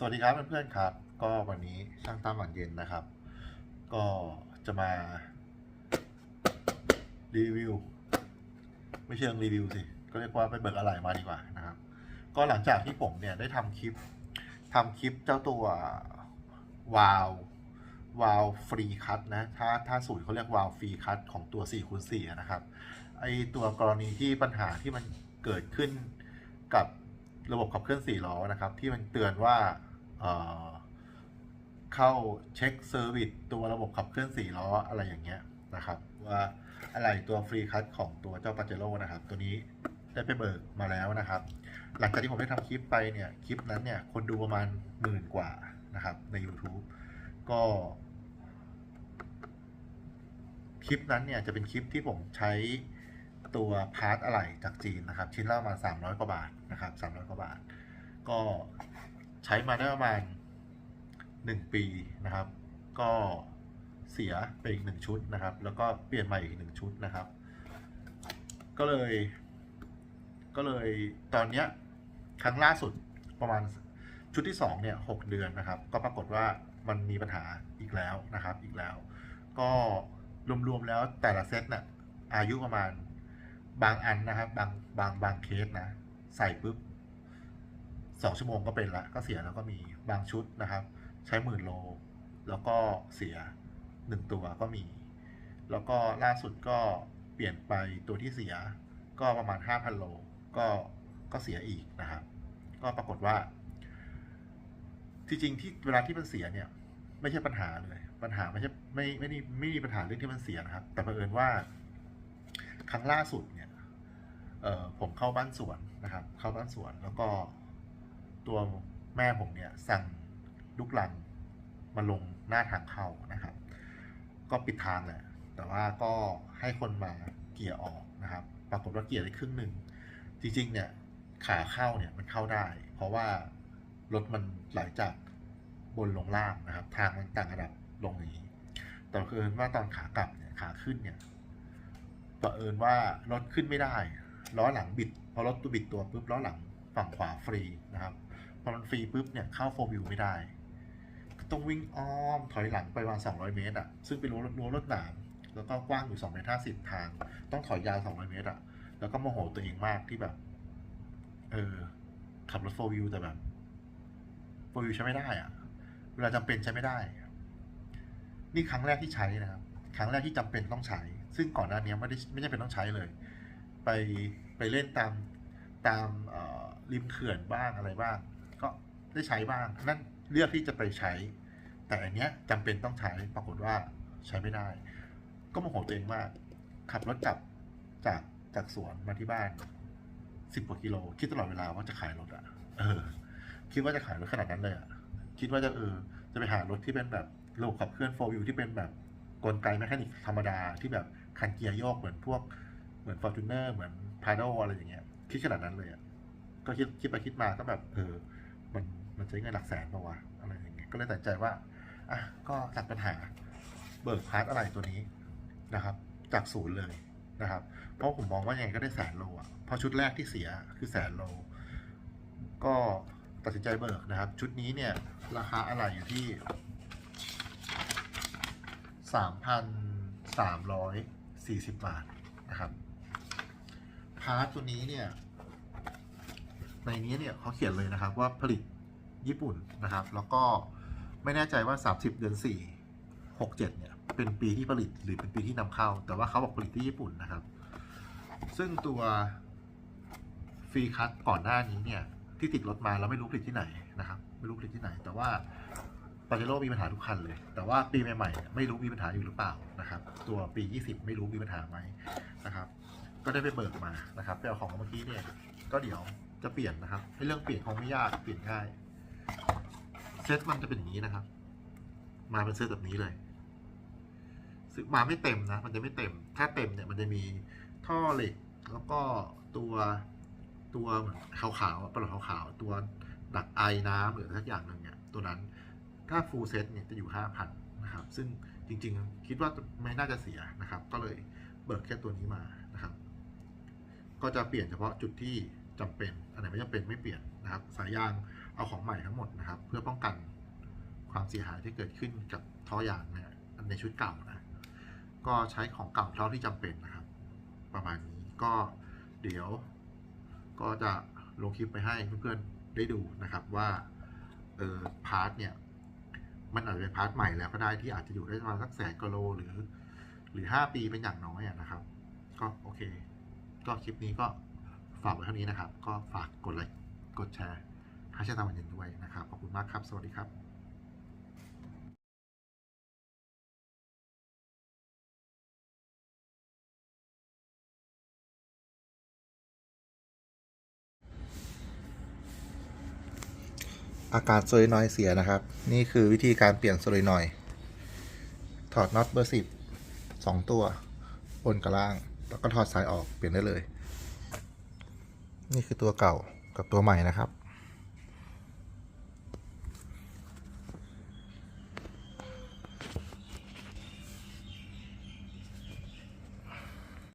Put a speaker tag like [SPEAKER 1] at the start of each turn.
[SPEAKER 1] สวัสดีครับเพื่อนๆครับ ก็วันนี้ช่างตั้มหวานเย็นนะครับ ก็จะมา รีวิว ไม่เชิงรีวิวสิก็เรียกว่าไปเบิกอะไรมาดีกว่านะครับ ก็หลังจากที่ผมเนี่ยได้ทำคลิปทำคลิปเจ้าตัววาลวาลฟรีคัตนะถ้าถ้าสูตรเขาเรียกวาลฟรีคัตของตัว4คูณ4นะครับไอตัวกรณีที่ปัญหาที่มันเกิดขึ้นกับระบบขับเคลื่อน4ล้อนะครับ ที่มันเตือนว่า เข้าเช็คเซอร์วิสตัวระบบขับเคลื่อน4ล้ออะไรอย่างเงี้ยนะครับว่าอะไรตัวฟรีคัตของตัวเจ้าปาเจโร่นะครับ ตัวนี้ได้ไปเบิกมาแล้วนะครับ หลังจากที่ผมได้ทำคลิปไปเนี่ยคลิปนั้นเนี่ยคนดูประมาณหมื่นกว่านะครับใน YouTube ก็คลิปนั้นเนี่ยจะเป็นคลิปที่ผมใช้ตัวพาร์ทอะไหล่จากจีนนะครับ ชิ้นละประมาณ300 กว่าบาทนะครับ300 กว่าบาท ก็ ใช้มาได้ประมาณ1ปีนะครับ ก็เสียไปอีกหนึ่งชุดนะครับ แล้วก็เปลี่ยนใหม่อีกหนึ่งชุดนะครับ ก็เลย ก็เลยตอนเนี้ยครั้งล่าสุดประมาณชุดที่2เนี่ยหเดือนนะครับ ก็ปรากฏว่ามันมีปัญหาอีกแล้วนะครับ อีกแล้ว ก็รวมๆแล้วแต่ละเซตน่ะอายุประมาณบางอันนะครับ บางบางบางเคสนะ ใส่ปุ๊บ สองชั่วโมงก็เป็นละก็เสียแล้วก็มีบางชุดนะครับ ใช้หมื่นโล แล้วก็เสียหนึ่งตัวก็มี แล้วก็ล่าสุดก็เปลี่ยนไปตัวที่เสียก็ประมาณ 5,000 โลก็ก็เสียอีกนะครับ ก็ปรากฏว่า จริงที่เวลาที่มันเสียเนี่ย ไม่ใช่ปัญหาเลย ปัญหาไม่ใช่ไม่ไม่ได้ไม่มีปัญหาเรื่องที่มันเสียนะครับ แต่เผอิญว่า ครั้งล่าสุดเนี่ยเออผมเข้าบ้านสวนนะครับ เข้าบ้านสวนแล้วก็ ตัวแม่ผมเนี่ยสั่งลูกหลังมาลงหน้าทางเข้านะครับ ก็ปิดทางแหละแต่ว่าก็ให้คนมาเกี่ยร์ออกนะครับ ปรากฏว่าเกี่ยร์ได้ครึ่งหนึ่งจริงๆเนี่ยขาเข้าเนี่ยมันเข้าได้ เพราะว่ารถมันไหลจากบนลงล่างนะครับ ทางมันต่างระดับลงอย่างนี้แต่เผอิญว่าตอนขากลับเนี่ยขาขึ้นเนี่ยเอิญว่ารถขึ้นไม่ได้ล้อหลังบิดพอรถตัวบิดตัวปุ๊บล้อหลังฝั่งขวาฟรีนะครับ อมันฟรีปุ๊บเนี่ยเข้าโฟวิวไม่ได้ ต้องวิ่งอ้อมถอยหลังไปประมาณ200 เมตรอะซึ่งเป็นรั้วรั้วรถหนามแล้วก็กว้างอยู่2เมตร50ทาง ต้องถอยยาว200 เมตรอะแล้วก็โมโหตัวเองมากที่แบบ เออ ขับรถโฟวิวแต่แบบโฟวิวใช้ไม่ได้อะเวลาจำเป็นใช้ไม่ได้ นี่ครั้งแรกที่ใช้นะครับ ครั้งแรกที่จำเป็นต้องใช้ ซึ่งก่อนหน้านี้ไม่ได้ไม่จำเป็นต้องใช้เลย ไปไปเล่นตามตามริมเขื่อนบ้างอะไรบ้าง ได้ใช้บ้างนั่นเลือกที่จะไปใช้ แต่อันเนี้ยจำเป็นต้องใช้ปรากฏว่าใช้ไม่ได้ ก็โมโหตัวเองมาขับรถกลับจากจากสวนมาที่บ้านสิบกว่ากิโล คิดตลอดเวลาว่าจะขายรถอะเออ คิดว่าจะขายรถขนาดนั้นเลยอะคิดว่าจะเออ จะไปหารถที่เป็นแบบระบบขับเคลื่อนโฟวิวที่เป็นแบบกลไกแมคานิกธรรมดาที่แบบคันเกียร์โยกเหมือนพวกเหมือนฟอร์จูเนอร์เหมือนพาโดอะไรอย่างเงี้ย คิดขนาดนั้นเลยอะก็คิดคิดไปคิดมาก็แบบเออ มัน มันใช้เงินหลักแสนปะวะอะไรอย่างเงี้ยก็เลยตัดใจว่าอะก็ตัดปัญหาเบิกพาร์ทอะไรตัวนี้นะครับ จากศูนย์เลยนะครับ เพราะผมมองว่ายังไงก็ได้แสนโลอะเพราะชุดแรกที่เสียคือแสนโล ก็ตัดสินใจเบิกนะครับ ชุดนี้เนี่ยราคาอะไรอยู่ที่สามพันสามร้อยสี่สิบบาทนะครับ พาร์ทตัวนี้เนี่ย ในนี้เนี่ยเขาเขียนเลยนะครับว่าผลิต ญี่ปุ่นนะครับ แล้วก็ไม่แน่ใจว่า 30 เดือน 4 67 เนี่ย เป็นปีที่ผลิตหรือเป็นปีที่นำเข้า แต่ว่าเขาบอกผลิตที่ญี่ปุ่นนะครับ ซึ่งตัวฟรีคัตก่อนหน้านี้เนี่ย ที่ติดรถมาแล้วไม่รู้ผลิตที่ไหนนะครับ ไม่รู้ผลิตที่ไหน แต่ว่าปาเจโร่มีปัญหาทุกคันเลย แต่ว่าปีใหม่ๆเนี่ยไม่รู้มีปัญหาอยู่หรือเปล่านะครับ ตัวปี 20 ไม่รู้มีปัญหาไหมนะครับ ก็ได้ไปเบิกมานะครับไปเอาของเมื่อกี้เนี่ย ก็เดี๋ยวจะเปลี่ยนนะครับ ให้เรื่องเปลี่ยนคงไม่ยาก เปลี่ยนง่าย เซตมันจะเป็นอย่างนี้นะครับ มาเป็นเซตแบบนี้เลยซึ่งมาไม่เต็มนะ มันจะไม่เต็ม ถ้าเต็มเนี่ยมันจะมีท่อเหล็ก แล้วก็ตัวตัวเหมือนขาวๆอะปลอกขาวๆตัวดักไอน้ำหรือสักอย่างหนึ่งเนี่ยตัวนั้นถ้าฟูลเซตเนี่ยจะอยู่ห้าพันนะครับ ซึ่งจริงๆ คิดว่าไม่น่าจะเสียนะครับ ก็เลยเบิกแค่ตัวนี้มานะครับ ก็จะเปลี่ยนเฉพาะจุดที่จำเป็น อันไหนไม่จำเป็นไม่เปลี่ยนนะครับ สายยาง เอาของใหม่ทั้งหมดนะครับ เพื่อป้องกันความเสียหายที่เกิดขึ้นกับท่อยางเนี่ยในชุดเก่านะก็ใช้ของเก่าเท่าที่จำเป็นนะครับ ประมาณนี้ก็เดี๋ยว ก็จะลงคลิปไปให้เพื่อนๆได้ดูนะครับว่าเออพาร์ทเนี่ยมันอาจจะเป็นพาร์ทใหม่แล้วก็ได้ที่อาจจะอยู่ได้ประมาณสักแสนกิโลหรือ หรือห้าปีเป็นอย่างน้อยนะครับ ก็โอเค ก็คลิปนี้ก็ฝากไว้เท่านี้นะครับ ก็ฝากกดไลค์กดแชร์ ให้ช่าตาวันเย็นด้วยนะครับ ขอบคุณมากครับ สวัสดีครับอากาศโซลินอยเสียนะครับ นี่คือวิธีการเปลี่ยนโซลินอย ถอดน็อตเบอร์สิบสองตัว บนกับล่าง แล้วก็ถอดสายออกเปลี่ยนได้เลย นี่คือตัวเก่ากับตัวใหม่นะครับ